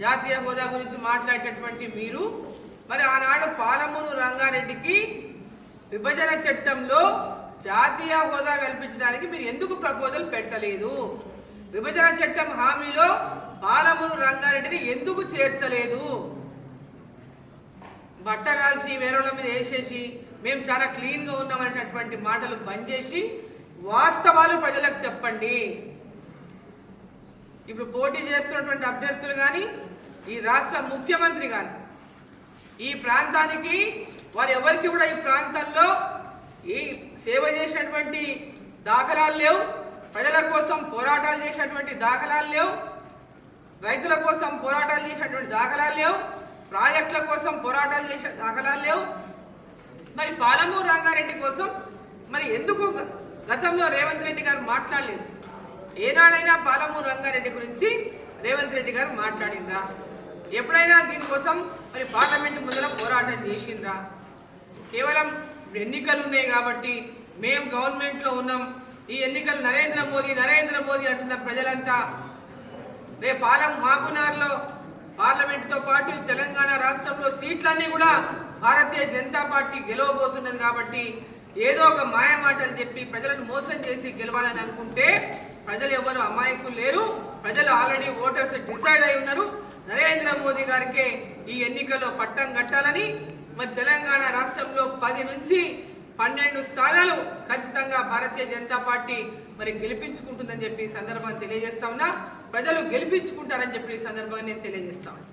జాతీయ హోదా గురించి మాట్లాడేటటువంటి మీరు మరి ఆనాడు పాలమూరు రంగారెడ్డికి విభజన చట్టంలో జాతీయ హోదా కల్పించడానికి మీరు ఎందుకు ప్రపోజల్ పెట్టలేదు? విభజన చట్టం హామీలో పాలమూరు రంగారెడ్డిని ఎందుకు చేర్చలేదు? బట్ట కాల్చి వేరేళ్ళ మీద వేసేసి మేము చాలా క్లీన్గా ఉన్నామనేటటువంటి మాటలు బంద్ చేసి వాస్తవాలు ప్రజలకు చెప్పండి. ఇప్పుడు పోటీ చేస్తున్నటువంటి అభ్యర్థులు కానీ ఈ రాష్ట్ర ముఖ్యమంత్రి కానీ ఈ ప్రాంతానికి వారు ఎవరికి కూడా ఈ ప్రాంతంలో ఈ సేవ చేసినటువంటి దాఖలాలు లేవు. ప్రజల కోసం పోరాటాలు చేసినటువంటి దాఖలాలు లేవు. రైతుల కోసం పోరాటాలు చేసినటువంటి దాఖలాలు లేవు. ప్రాజెక్టుల కోసం పోరాటాలు చేసే దాఖలాలు లేవు. మరి పాలమూరు రంగారెడ్డి కోసం మరి ఎందుకు గతంలో రేవంత్ రెడ్డి గారు మాట్లాడలేదు? ఏనాడైనా పాలమూరు రంగారెడ్డి గురించి రేవంత్ రెడ్డి గారు మాట్లాడినరా ఎప్పుడైనా దీనికోసం మరి పార్లమెంట్ ముందర పోరాటం చేసిండ్రా? కేవలం ఎన్నికలు ఉన్నాయి కాబట్టి మేము గవర్నమెంట్లో ఉన్నాం. ఈ ఎన్నికలు నరేంద్ర మోదీ నరేంద్ర మోదీ అంటున్న ప్రజలంతా రేపు పాలం మాపునార్లో పార్లమెంటుతో పాటు తెలంగాణ రాష్ట్రంలో సీట్లన్నీ కూడా భారతీయ జనతా పార్టీ గెలవబోతున్నది కాబట్టి ఏదో ఒక మాయమాటలు చెప్పి ప్రజలను మోసం చేసి గెలవాలని అనుకుంటే ప్రజలు ఎవరు అమాయకులు లేరు. ప్రజలు ఆల్రెడీ ఓటర్స్ డిసైడ్ అయి ఉన్నారు. నరేంద్ర మోదీ గారికే ఈ ఎన్నికల్లో పట్టం కట్టాలని మరి తెలంగాణ రాష్ట్రంలో పది నుంచి పన్నెండు స్థానాలు ఖచ్చితంగా భారతీయ జనతా పార్టీ మరి గెలిపించుకుంటుందని చెప్పి ఈ సందర్భంగా తెలియజేస్తా ఉన్నా. ప్రజలు గెలిపించుకుంటారని చెప్పి ఈ సందర్భంగా నేను తెలియజేస్తా ఉన్నా.